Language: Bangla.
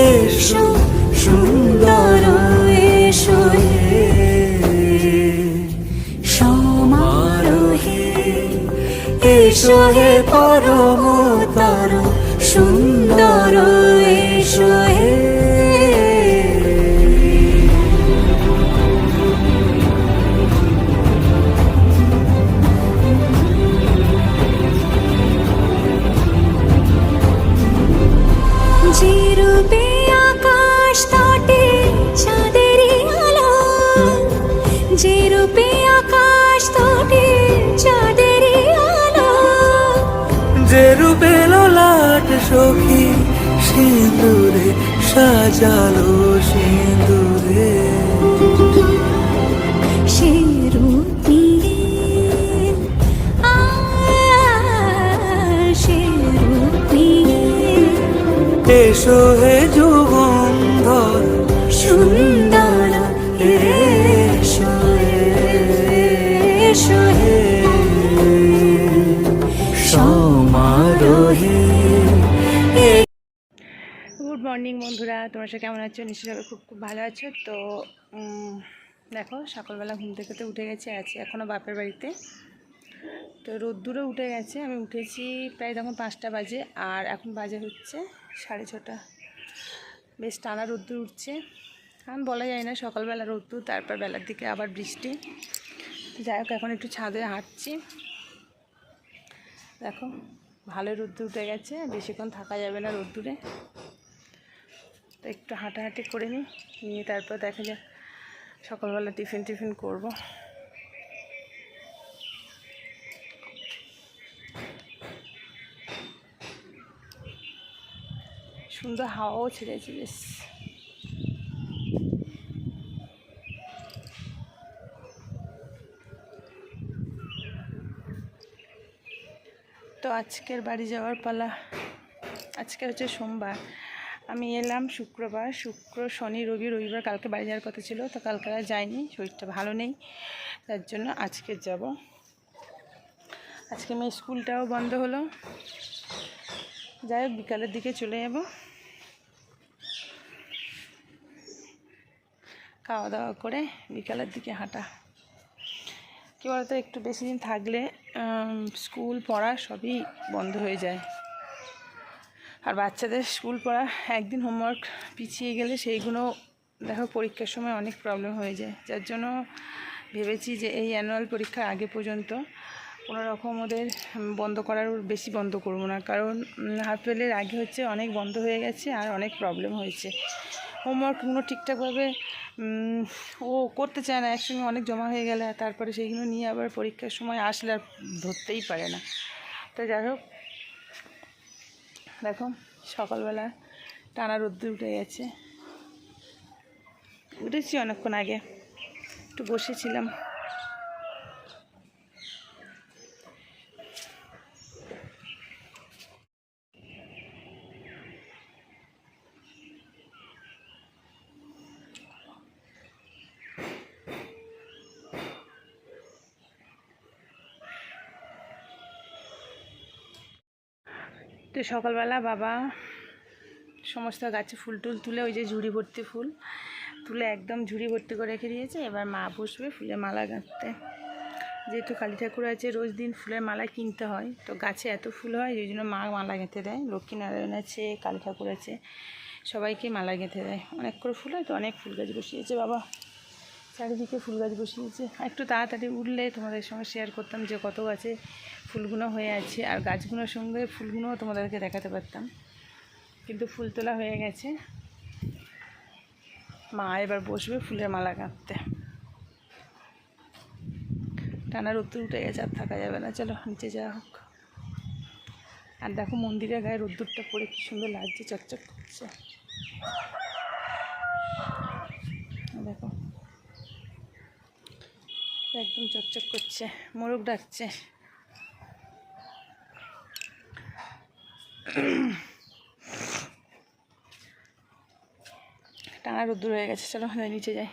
এসো সুন্দর এসো সমারোহে এসো হে পরম যে রূপে আকাশ তটে চাঁদেরই আলো যে রূপে লাট সখী সিঁদুরে সাজালো সিঁদুরে। এসো হে যুগন্ধর সুন্দর মর্নিং, বন্ধুরা। তোমরা সব কেমন আছো? নিশ্চয়ই খুব খুব ভালো আছো। তো দেখো, সকালবেলা ঘুম থেকে তো উঠে গেছে, আছি এখনও বাপের বাড়িতে। তো, রোদ্দুরও উঠে গেছে। আমি উঠেছি প্রায় তখন পাঁচটা বাজে, আর এখন বাজে হচ্ছে সাড়ে ছটা। বেশ টানা রোদ্দুর উঠছে। কারণ বলা যায় না, সকালবেলা রোদ্দুর, তারপর বেলার দিকে আবার বৃষ্টি। যাই হোক, এখন একটু ছাদে হাঁটছি। দেখো ভালো রোদ্দুর উঠে গেছে বেশিক্ষণ থাকা যাবে না রোদ্দুরে। তো একটু হাঁটাহাঁটি করে নিই, নিয়ে তারপর দেখা যাক সকালবেলা টিফিন টিফিন করব। সুন্দর হাওয়াও ছেড়েছে, বেশ। তো আজকের বাড়ি যাওয়ার পালা, আজকে হচ্ছে সোমবার। আমি এলাম শুক্রবার, শুক্র, শনি, রবি, রবিবার কালকে বাড়ি যাওয়ার কথা ছিল, তো কালকে আর যাইনি, শরীরটা ভালো নেই, তার জন্য আজকে যাব। আজকে মেয়ে স্কুলটাও বন্ধ হলো। যাই হোক, বিকালের দিকে চলে যাব। খাওয়া দাওয়া করে বিকালের দিকে হাঁটা। কী বলতো, একটু বেশি দিন থাকলে স্কুল, পড়া সবই বন্ধ হয়ে যায়। আর বাচ্চাদের স্কুল পড়া একদিন হোমওয়ার্ক পিছিয়ে গেলে সেইগুলো দেখো পরীক্ষার সময় অনেক প্রবলেম হয়ে যায়। যার জন্য ভেবেছি যে এই অ্যানুয়াল পরীক্ষার আগে পর্যন্ত কোনো রকম ওদের বন্ধ করার বেশি বন্ধ করব না। কারণ হাফ ফেলের আগে হচ্ছে অনেক বন্ধ হয়ে গেছে আর অনেক প্রবলেম হয়েছে। হোমওয়ার্কগুলো ঠিকঠাকভাবে ও করতে চায় না, একসঙ্গে অনেক জমা হয়ে গেলে তারপরে সেইগুলো নিয়ে আবার পরীক্ষার সময় আসলে আর ধরতেই পারে না। তো যাই হোক দেখো সকালবেলা টানা রোদ্দুর উঠে গেছে। উঠেছি অনেকক্ষণ আগে। একটু বসেছিলাম। তো সকালবেলা বাবা সমস্ত গাছে ফুল টুল তুলে, ওই যে ঝুড়ি ভর্তি ফুল তুলে একদম ঝুড়ি ভর্তি করে রেখে দিয়েছে। এবার মা বসবে ফুলের মালা গাঁথতে। যেহেতু কালী ঠাকুর আছে, রোজ দিন ফুলের মালা কিনতে হয়। তো গাছে এত ফুল হয় ওই জন্য মা মালা গেঁথে দেয়। লক্ষ্মীনারায়ণ আছে, কালী ঠাকুর আছে, সবাইকে মালা গেঁথে দেয়। অনেক করে ফুল হয়, তো অনেক ফুল গাছ বসিয়েছে বাবা। চারিদিকে ফুল গাছ বসিয়েছে। একটু তাড়াতাড়ি উঠলে তোমাদের সঙ্গে শেয়ার করতাম যে কত গাছে ফুলগুলো হয়ে আছে আর গাছগুলোর সঙ্গে ফুলগুলোও তোমাদেরকে দেখাতে পারতাম। কিন্তু ফুল তোলা হয়ে গেছে। মা এবার বসবে ফুলের মালা গাঁথতে টানা রোদ্দুর উঠে গেছে, আর থাকা যাবে না। চলো, নিচে যাওয়া হোক। আর দেখো মন্দিরের গায়ে রোদ্দুরটা পড়ে কি সুন্দর লাগছে, চকচক করছে। দেখো একদম চকচক করছে মোরগ ডাকছে। টানা রোদ্দুর হয়ে গেছে চলো নিচে যাই।